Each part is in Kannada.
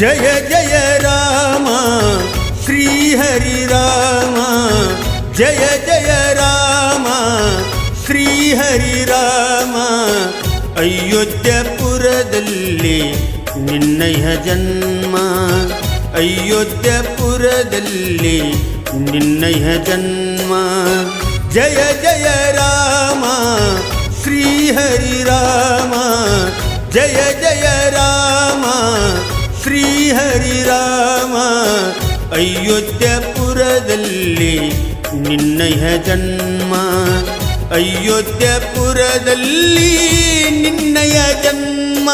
ಜಯ ಜಯ ರಾಮ ಶ್ರೀ ಹರಿ ರಾಮ ಜಯ ಜಯ ರಾಮ ಶ್ರೀ ಹರಿ ರಾಮ ಅಯೋಧ್ಯಪುರದಲ್ಲಿ ನಿನ್ನಯ ಜನ್ಮ ಅಯೋಧ್ಯಪುರದಲ್ಲಿ ನಿನ್ನಯ ಜನ್ಮ ಜಯ ಜಯ ರಾಮ ಶ್ರೀ ಹರಿ ರಾಮ ಜಯ ಜಯ ರಾಮ ಶ್ರೀ ಹರಿ ರಾಮ ಅಯೋಧ್ಯಪುರದಲ್ಲಿ ನಿನ್ನಯ ಜನ್ಮ ಅಯೋಧ್ಯಪುರದಲ್ಲಿ ನಿನ್ನಯ ಜನ್ಮ.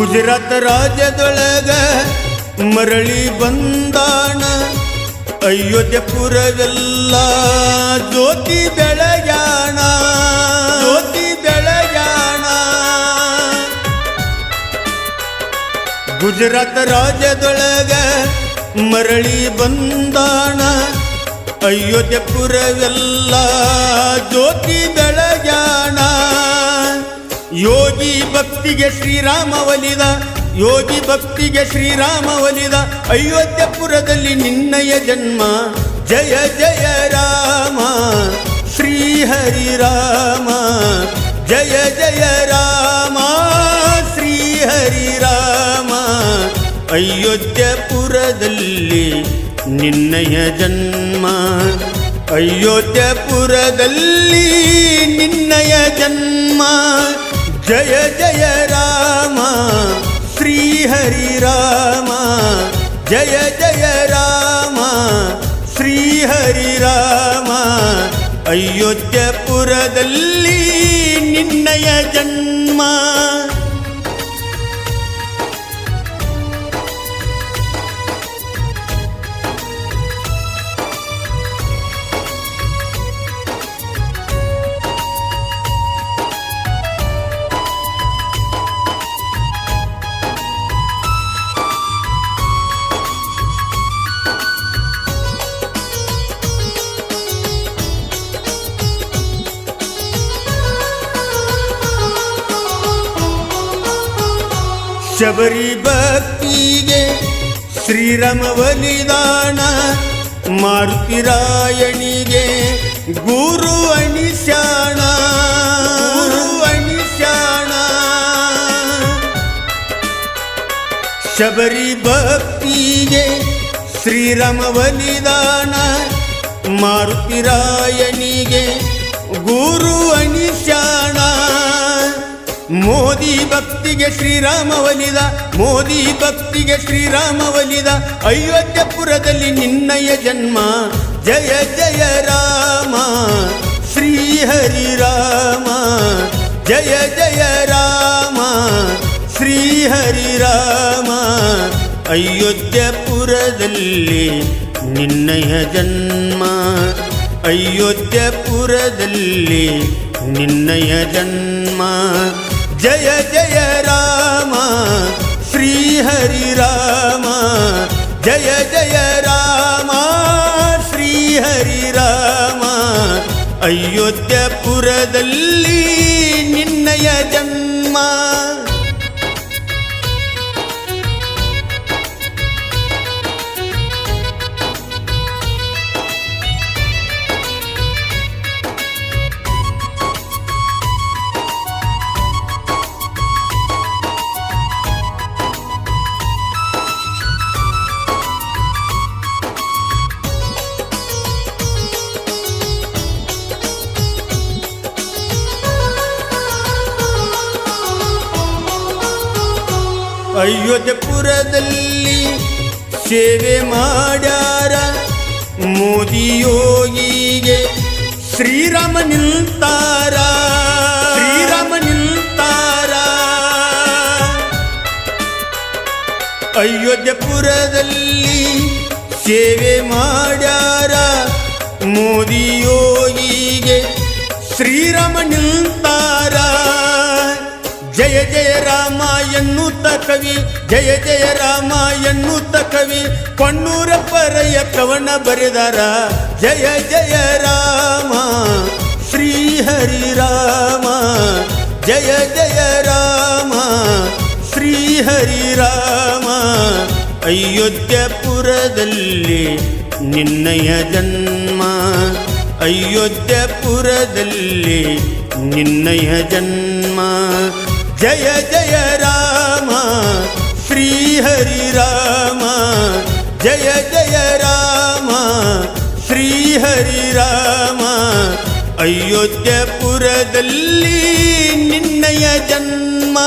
ಗುಜರಾತ್ ರಾಜ್ಯದೊಳಗ ಮರಳಿ ಬಂದಾಣ ಅಯೋಧ್ಯಪುರವೆಲ್ಲ ಜ್ಯೋತಿ ಬೆಳಗ್ಯಾಣ ಜ್ಯೋತಿ ಬೆಳಗ್ಯಾಣ ಗುಜರಾತ್ ರಾಜ್ಯದೊಳಗ ಮರಳಿ ಬಂದಾಣ ಅಯೋಧ್ಯಪುರವೆಲ್ಲ ಜ್ಯೋತಿ ಬೆಳಗ್ಯಾಣ ಯೋಗಿ ಭಕ್ತಿಗೆ ಶ್ರೀರಾಮ ಒಲಿದ, ಯೋಗಿ ಭಕ್ತಿಗೆ ಶ್ರೀರಾಮ ಒಲಿದ, ಅಯೋಧ್ಯಪುರದಲ್ಲಿ ನಿನ್ನಯ ಜನ್ಮ. ಜಯ ಜಯ ರಾಮ ಶ್ರೀಹರಿ ರಾಮ. ಜಯ ಜಯ ರಾಮ ಶ್ರೀಹರಿ ರಾಮ. ಅಯೋಧ್ಯಪುರದಲ್ಲಿ ನಿನ್ನಯ ಜನ್ಮ. ಅಯೋಧ್ಯಪುರದಲ್ಲಿ ನಿನ್ನಯ ಜನ್ಮ. ಜಯ ಜಯ ರಾಮ ಶ್ರೀ ಹರಿ ರಾಮ, ಜಯ ಜಯ ರಾಮ ಶ್ರೀ ಹರಿ ರಾಮ ಅಯೋಧ್ಯಪುರದಲ್ಲಿ ನಿನ್ನಯ ಜನ್ಮ. ಶಬರಿ ಭಕ್ತಿಗೆ ಶ್ರೀರಾಮ ಬಲಿದಾನ ಮಾರುತಿರಾಯಣಿಗೆ ಗುರು ಅಣಿಸ್ಯಾಣ ಗುರು ಶಬರಿ ಭಕ್ತಿಗೆ ಶ್ರೀರಾಮ ಬಲಿದಾನ ಮಾರುತಿರಾಯಣಿಗೆ ಮೋದಿ ಭಕ್ತಿಗೆ ಶ್ರೀರಾಮ ಒಲಿದ, ಮೋದಿ ಭಕ್ತಿಗೆ ಶ್ರೀರಾಮ ಒಲಿದ, ಅಯೋಧ್ಯಪುರದಲ್ಲಿ ನಿನ್ನಯ ಜನ್ಮ. ಜಯ ಜಯ ರಾಮ ಶ್ರೀಹರಿ ರಾಮ ಜಯ ಜಯ ರಾಮ ಶ್ರೀಹರಿ ರಾಮ ಅಯೋಧ್ಯಪುರದಲ್ಲಿ ನಿನ್ನಯ ಜನ್ಮ. ಅಯೋಧ್ಯಪುರದಲ್ಲಿ ನಿನ್ನಯ ಜನ್ಮ. ಜಯ ಜಯ ರಾಮ ಶ್ರೀ ಹರಿ ರಾಮ ಜಯ ಜಯ ರಾಮ ಶ್ರೀ ಹರಿ ರಾಮ ಅಯೋಧ್ಯಪುರದಲ್ಲಿ ಅಯೋಧ್ಯಪುರದಲ್ಲಿ ಸೇವೆ ಮಾಡ್ಯಾರ ಮೋದಿ ಯೋಗಿಗೆ. ಶ್ರೀರಾಮ ನಿಲ್ತಾರ. ಶ್ರೀರಾಮ ನಿಲ್ತಾರ. ಅಯೋಧ್ಯಪುರದಲ್ಲಿ ಸೇವೆ ಮಾಡ್ಯಾರ ಮೋದಿ ಯೋಗಿಗೆ. ಶ್ರೀರಾಮ ನಿಲ್ತಾರ. ಎನ್ನುತ್ತ ಕವಿ, ಜಯ ಜಯ ರಾಮ ಎನ್ನುತ್ತ ಕವಿ ಕೊಣ್ಣೂರ ಪರಯ ಕವನ ಬರೆದಾರ, ಜಯ ಜಯ ರಾಮ ಶ್ರೀ ಹರಿ ರಾಮ ಜಯ ಜಯ ರಾಮ ಶ್ರೀ ಹರಿ ರಾಮ ಅಯೋಧ್ಯಪುರದಲ್ಲಿ ನಿನ್ನಯ ಜನ್ಮ, ಅಯೋಧ್ಯಪುರದಲ್ಲಿ ನಿನ್ನಯ ಜನ್ಮ. ಜಯ ಜಯ ರಾಮ, ಶ್ರೀ ಹರಿ ರಾಮ, ಜಯ ಜಯ ರಾಮ, ಶ್ರೀ ಹರಿ ರಾಮ. ಅಯೋಧ್ಯಪುರದಲ್ಲಿ ನಿನ್ನಯ ಜನ್ಮ.